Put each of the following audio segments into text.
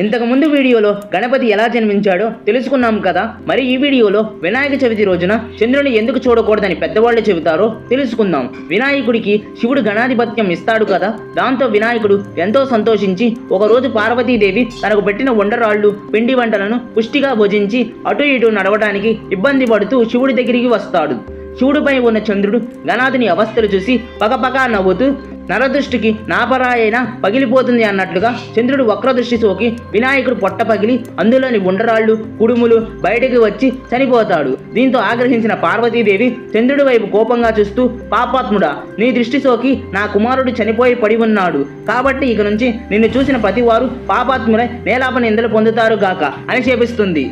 ఇంతకుముందు వీడియోలో గణపతి ఎలా జన్మించాడో తెలుసుకున్నాం కదా. మరి ఈ వీడియోలో వినాయక చవితి రోజున చంద్రుని ఎందుకు చూడకూడదని పెద్దవాళ్ళు చెబుతారో తెలుసుకుందాం. వినాయకుడికి శివుడు గణాధిపత్యం ఇస్తాడు కదా. దాంతో వినాయకుడు ఎంతో సంతోషించి ఒకరోజు పార్వతీదేవి తనకు పెట్టిన వండరాళ్ళు పిండి వంటలను పుష్టిగా భుజించి అటు ఇటు నడవడానికి ఇబ్బంది పడుతూ శివుడి దగ్గరికి వస్తాడు. శివుడిపై ఉన్న చంద్రుడు గణాథుని అవస్థలు చూసి పగపగా నవ్వుతూ నరదృష్టికి నాపరాయైన పగిలిపోతుంది అన్నట్లుగా చంద్రుడు వక్రదృష్టి సోకి వినాయకుడు పొట్ట పగిలి అందులోని ఉండరాళ్ళు కుడుములు బయటకు వచ్చి చనిపోతాడు. దీంతో ఆగ్రహించిన పార్వతీదేవి చంద్రుడి వైపు కోపంగా చూస్తూ పాపాత్ముడా నీ దృష్టి సోకి నా కుమారుడు చనిపోయి పడి ఉన్నాడు. కాబట్టి ఇక నుంచి నిన్ను చూసిన ప్రతివారు పాపాత్ములై నేలాప నిందలు పొందుతారు గాక అని చేపిస్తుంది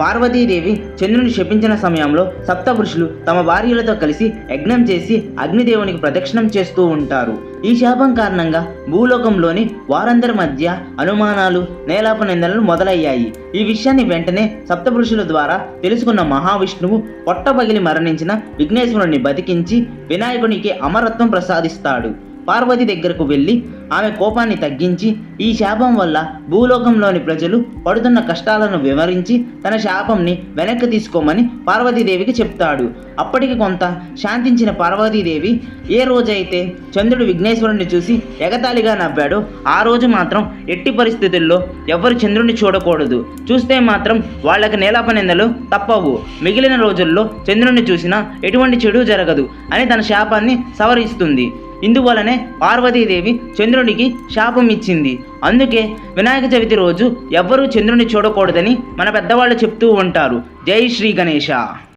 పార్వతీదేవి చంద్రుని శపించిన సమయంలో సప్తపురుషులు తమ భార్యలతో కలిసి యజ్ఞం చేసి అగ్నిదేవునికి ప్రదక్షిణం చేస్తూ ఉంటారు. ఈ శాపం కారణంగా భూలోకంలోని వారందరి మధ్య అనుమానాలు నేలాప నిందనలు మొదలయ్యాయి. ఈ విషయాన్ని వెంటనే సప్తపురుషుల ద్వారా తెలుసుకున్న మహావిష్ణువు పొట్ట పగిలి మరణించిన విఘ్నేశ్వరుణ్ణి బతికించి వినాయకునికి అమరత్వం ప్రసాదిస్తాడు. పార్వతి దగ్గరకు వెళ్ళి ఆమె కోపాన్ని తగ్గించి ఈ శాపం వల్ల భూలోకంలోని ప్రజలు పడుతున్న కష్టాలను వివరించి తన శాపంని వెనక్కి తీసుకోమని పార్వతీదేవికి చెప్తాడు. అప్పటికి కొంత శాంతించిన పార్వతీదేవి ఏ రోజైతే చంద్రుడు విఘ్నేశ్వరుణ్ణి చూసి ఎగతాళిగా నవ్వాడో ఆ రోజు మాత్రం ఎట్టి పరిస్థితుల్లో ఎవరు చంద్రుడిని చూడకూడదు. చూస్తే మాత్రం వాళ్ళకి నేలాపనిందలు తప్పవు. మిగిలిన రోజుల్లో చంద్రుడిని చూసినా ఎటువంటి చెడు జరగదు అని తన శాపాన్ని సవరిస్తుంది. ఇందువలనే పార్వతీదేవి చంద్రునికి శాపం ఇచ్చింది. అందుకే వినాయక చవితి రోజు ఎవ్వరూ చంద్రుని చూడకూడదని మన పెద్దవాళ్ళు చెప్తూ ఉంటారు. జై శ్రీ గణేష